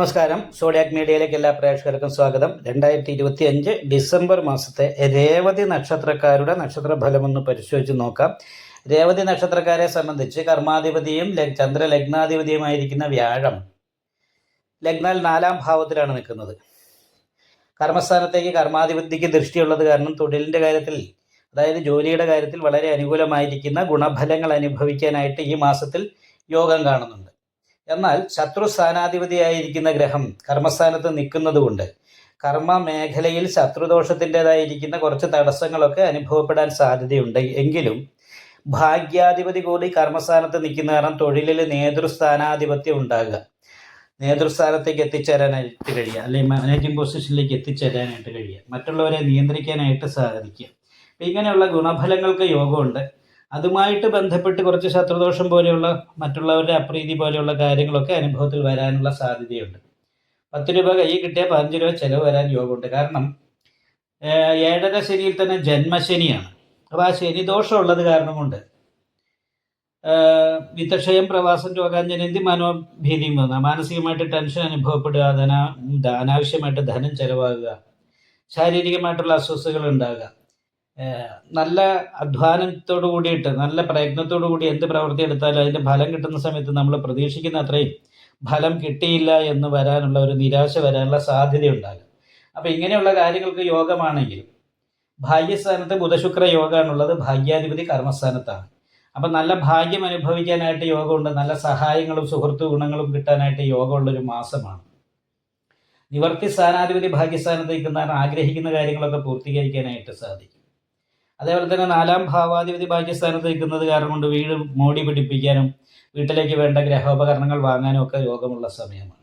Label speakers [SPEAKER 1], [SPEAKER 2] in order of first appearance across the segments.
[SPEAKER 1] നമസ്കാരം. സോഡിയാക് മീഡിയയിലേക്ക് എല്ലാ പ്രേക്ഷകർക്കും സ്വാഗതം. രണ്ടായിരത്തി ഇരുപത്തി അഞ്ച് ഡിസംബർ മാസത്തെ രേവതി നക്ഷത്രക്കാരുടെ നക്ഷത്ര ഒന്ന് പരിശോധിച്ച് നോക്കാം. രേവതി നക്ഷത്രക്കാരെ സംബന്ധിച്ച് കർമാധിപതിയും ചന്ദ്ര ചന്ദ്രലഗ്നാധിപതിയുമായിരിക്കുന്ന വ്യാഴം ലഗ്നാൽ നാലാം ഭാവത്തിലാണ് നിൽക്കുന്നത്. കർമ്മസ്ഥാനത്തേക്ക് കർമാധിപതിക്ക് ദൃഷ്ടിയുള്ളത് കാരണം തൊഴിലിന്റെ കാര്യത്തിൽ അതായത് ജോലിയുടെ കാര്യത്തിൽ വളരെ അനുകൂലമായിരിക്കുന്ന ഗുണഫലങ്ങൾ അനുഭവിക്കാനായിട്ട് ഈ മാസത്തിൽ യോഗം കാണുന്നുണ്ട്. എന്നാൽ ശത്രു സ്ഥാനാധിപതിയായിരിക്കുന്ന ഗ്രഹം കർമ്മസ്ഥാനത്ത് നിൽക്കുന്നത് കൊണ്ട് കർമ്മ മേഖലയിൽ ശത്രുദോഷത്തിന്റെതായിരിക്കുന്ന കുറച്ച് തടസ്സങ്ങളൊക്കെ അനുഭവപ്പെടാൻ സാധ്യതയുണ്ട്. എങ്കിലും ഭാഗ്യാധിപതി കൂടി കർമ്മസ്ഥാനത്ത് നിൽക്കുന്ന കാരണം തൊഴിലിൽ നേതൃസ്ഥാനാധിപത്യം ഉണ്ടാകുക. നേതൃസ്ഥാനത്തേക്ക് എത്തിച്ചേരാനായിട്ട് കഴിയുക. അല്ലെങ്കിൽ മാനേജിംഗ് പൊസിഷനിലേക്ക് എത്തിച്ചേരാനായിട്ട് കഴിയുക. മറ്റുള്ളവരെ നിയന്ത്രിക്കാനായിട്ട് സാധിക്കുക. ഇങ്ങനെയുള്ള ഗുണഫലങ്ങൾക്ക് യോഗമുണ്ട്. അതുമായിട്ട് ബന്ധപ്പെട്ട് കുറച്ച് ശത്രുദോഷം പോലെയുള്ള മറ്റുള്ളവരുടെ അപ്രീതി പോലെയുള്ള കാര്യങ്ങളൊക്കെ അനുഭവത്തിൽ വരാനുള്ള സാധ്യതയുണ്ട്. പത്ത് രൂപ കയ്യിൽ കിട്ടിയാൽ പതിനഞ്ച് രൂപ ചിലവ് വരാൻ യോഗമുണ്ട്. കാരണം ഏഴര ശനിയിൽ തന്നെ ജന്മശനിയാണ്. അപ്പോൾ ആ ശനി ദോഷമുള്ളത് കാരണം കൊണ്ട് വിത്തക്ഷയം പ്രവാസം രോഗാഞ്ജനന്തി മനോഭീതിയും വന്ന. മാനസികമായിട്ട് ടെൻഷൻ അനുഭവപ്പെടുക ധന അനാവശ്യമായിട്ട് ധനം ചെലവാകുക ശാരീരികമായിട്ടുള്ള അസ്വസ്ഥതകൾ ഉണ്ടാകുക. നല്ല അധ്വാനത്തോടു കൂടിയിട്ട് നല്ല പ്രയത്നത്തോടു കൂടി എന്ത് പ്രവൃത്തി എടുത്താലും അതിന്റെ ഫലം കിട്ടുന്ന സമയത്ത് നമ്മൾ പ്രതീക്ഷിക്കുന്ന അത്രയും ഫലം കിട്ടിയില്ല എന്ന് വരാനുള്ള ഒരു നിരാശ വരാനുള്ള സാധ്യതയുണ്ടാകും. അപ്പോൾ ഇങ്ങനെയുള്ള കാര്യങ്ങൾക്ക് യോഗമാണെങ്കിലും ഭാഗ്യസ്ഥാനത്ത് ബുധശുക്ര യോഗമാണുള്ളത് ഭാഗ്യാധിപതി കർമ്മസ്ഥാനത്താണ്. അപ്പം നല്ല ഭാഗ്യം അനുഭവിക്കാനായിട്ട് യോഗമുണ്ട് നല്ല സഹായങ്ങളും സുഹൃത്തു ഗുണങ്ങളും കിട്ടാനായിട്ട് യോഗമുള്ളൊരു മാസമാണ്. നിവർത്തി സ്ഥാനാധിപതി ഭാഗ്യസ്ഥാനത്ത് നിൽക്കുന്ന ആഗ്രഹിക്കുന്ന കാര്യങ്ങളൊക്കെ പൂർത്തീകരിക്കാനായിട്ട് സാധിക്കും. അതേപോലെ തന്നെ നാലാം ഭാവാധിപതി ഭാഗ്യസ്ഥാനത്ത് നിൽക്കുന്നത് കാരണം കൊണ്ട് വീട് മോടി പിടിപ്പിക്കാനും വീട്ടിലേക്ക് വേണ്ട ഗ്രഹോപകരണങ്ങൾ വാങ്ങാനും ഒക്കെ യോഗമുള്ള സമയമാണ്.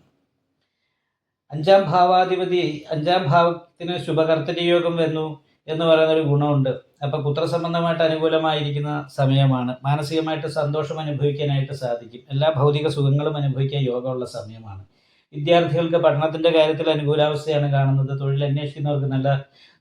[SPEAKER 1] അഞ്ചാം ഭാവാധിപതി അഞ്ചാം ഭാവത്തിന് ശുഭകർത്തരി യോഗം വന്നു എന്ന് പറയുന്ന ഒരു ഗുണമുണ്ട്. അപ്പോൾ പുത്രസംബന്ധമായിട്ട് അനുകൂലമായിരിക്കുന്ന സമയമാണ്. മാനസികമായിട്ട് സന്തോഷം അനുഭവിക്കാനായിട്ട് സാധിക്കും. എല്ലാ ഭൗതിക സുഖങ്ങളും അനുഭവിക്കാൻ യോഗമുള്ള സമയമാണ്. വിദ്യാർത്ഥികൾക്ക് പഠനത്തിന്റെ കാര്യത്തിൽ അനുകൂലാവസ്ഥയാണ് കാണുന്നത്. തൊഴിൽ അന്വേഷിക്കുന്നവർക്ക് നല്ല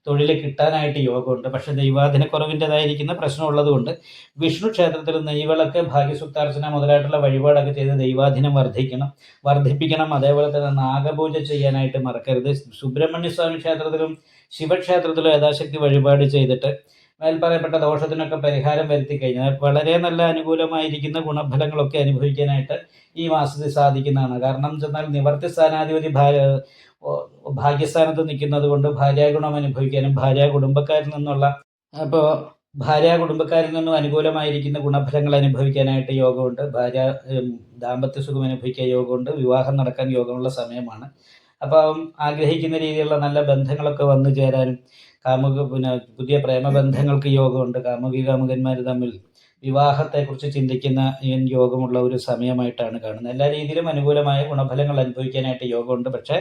[SPEAKER 1] തൊഴിൽ കിട്ടാനായിട്ട് യോഗമുണ്ട്. പക്ഷെ ദൈവാധീനക്കുറവിന്റെതായിരിക്കുന്ന പ്രശ്നമുള്ളത് പ്രശ്നമുള്ളതുകൊണ്ട് വിഷ്ണു ക്ഷേത്രത്തിൽ നെയ്വിളക്ക് ഭാഗ്യസുക്താർച്ചന മുതലായിട്ടുള്ള വഴിപാടൊക്കെ ചെയ്ത് ദൈവാധീനം വർദ്ധിക്കണം വർദ്ധിപ്പിക്കണം. അതേപോലെ തന്നെ നാഗപൂജ ചെയ്യാനായിട്ട് മറക്കരുത്. സുബ്രഹ്മണ്യ സ്വാമി ക്ഷേത്രത്തിലും ശിവക്ഷേത്രത്തിലും യഥാശക്തി വഴിപാട് ചെയ്തിട്ട് മേൽപ്പറയപ്പെട്ട ദോഷത്തിനൊക്കെ പരിഹാരം വരുത്തി കഴിഞ്ഞാൽ വളരെ നല്ല അനുകൂലമായിരിക്കുന്ന ഗുണഫലങ്ങളൊക്കെ അനുഭവിക്കാനായിട്ട് ഈ മാസത്തിൽ സാധിക്കുന്നതാണ്. കാരണം ചെന്നാൽ നിവർത്തി സ്ഥാനാധിപതി ഭാര്യ ഭാഗ്യസ്ഥാനത്ത് നിൽക്കുന്നത് കൊണ്ട് ഭാര്യാഗുണം അനുഭവിക്കാനും ഭാര്യ കുടുംബക്കാരിൽ നിന്നുള്ള അപ്പോൾ ഭാര്യ കുടുംബക്കാരിൽ നിന്നും അനുകൂലമായിരിക്കുന്ന ഗുണഫലങ്ങൾ അനുഭവിക്കാനായിട്ട് യോഗമുണ്ട്. ഭാര്യ ദാമ്പത്യ സുഖം അനുഭവിക്കാൻ യോഗമുണ്ട്. വിവാഹം നടക്കാൻ യോഗമുള്ള സമയമാണ്. അപ്പം ആഗ്രഹിക്കുന്ന രീതിയിലുള്ള നല്ല ബന്ധങ്ങളൊക്കെ വന്നു ചേരാനും കാമുക പിന്നെ പുതിയ പ്രേമബന്ധങ്ങൾക്ക് യോഗമുണ്ട്. കാമുകി കാമുകന്മാർ തമ്മിൽ വിവാഹത്തെക്കുറിച്ച് ചിന്തിക്കുന്ന യോഗമുള്ള ഒരു സമയമായിട്ടാണ് കാണുന്നത്. എല്ലാ രീതിയിലും അനുകൂലമായ ഗുണഫലങ്ങൾ അനുഭവിക്കാനായിട്ട് യോഗമുണ്ട്. പക്ഷേ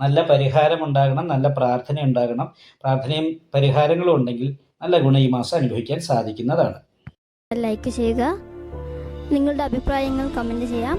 [SPEAKER 1] നല്ല പരിഹാരം ഉണ്ടാകണം നല്ല പ്രാർത്ഥന ഉണ്ടാകണം. പ്രാർത്ഥനയും പരിഹാരങ്ങളും ഉണ്ടെങ്കിൽ നല്ല ഗുണം ഈ മാസം അനുഭവിക്കാൻ സാധിക്കുന്നതാണ്.
[SPEAKER 2] ലൈക്ക് ചെയ്യുക. നിങ്ങളുടെ അഭിപ്രായങ്ങൾ കമന്റ് ചെയ്യാം.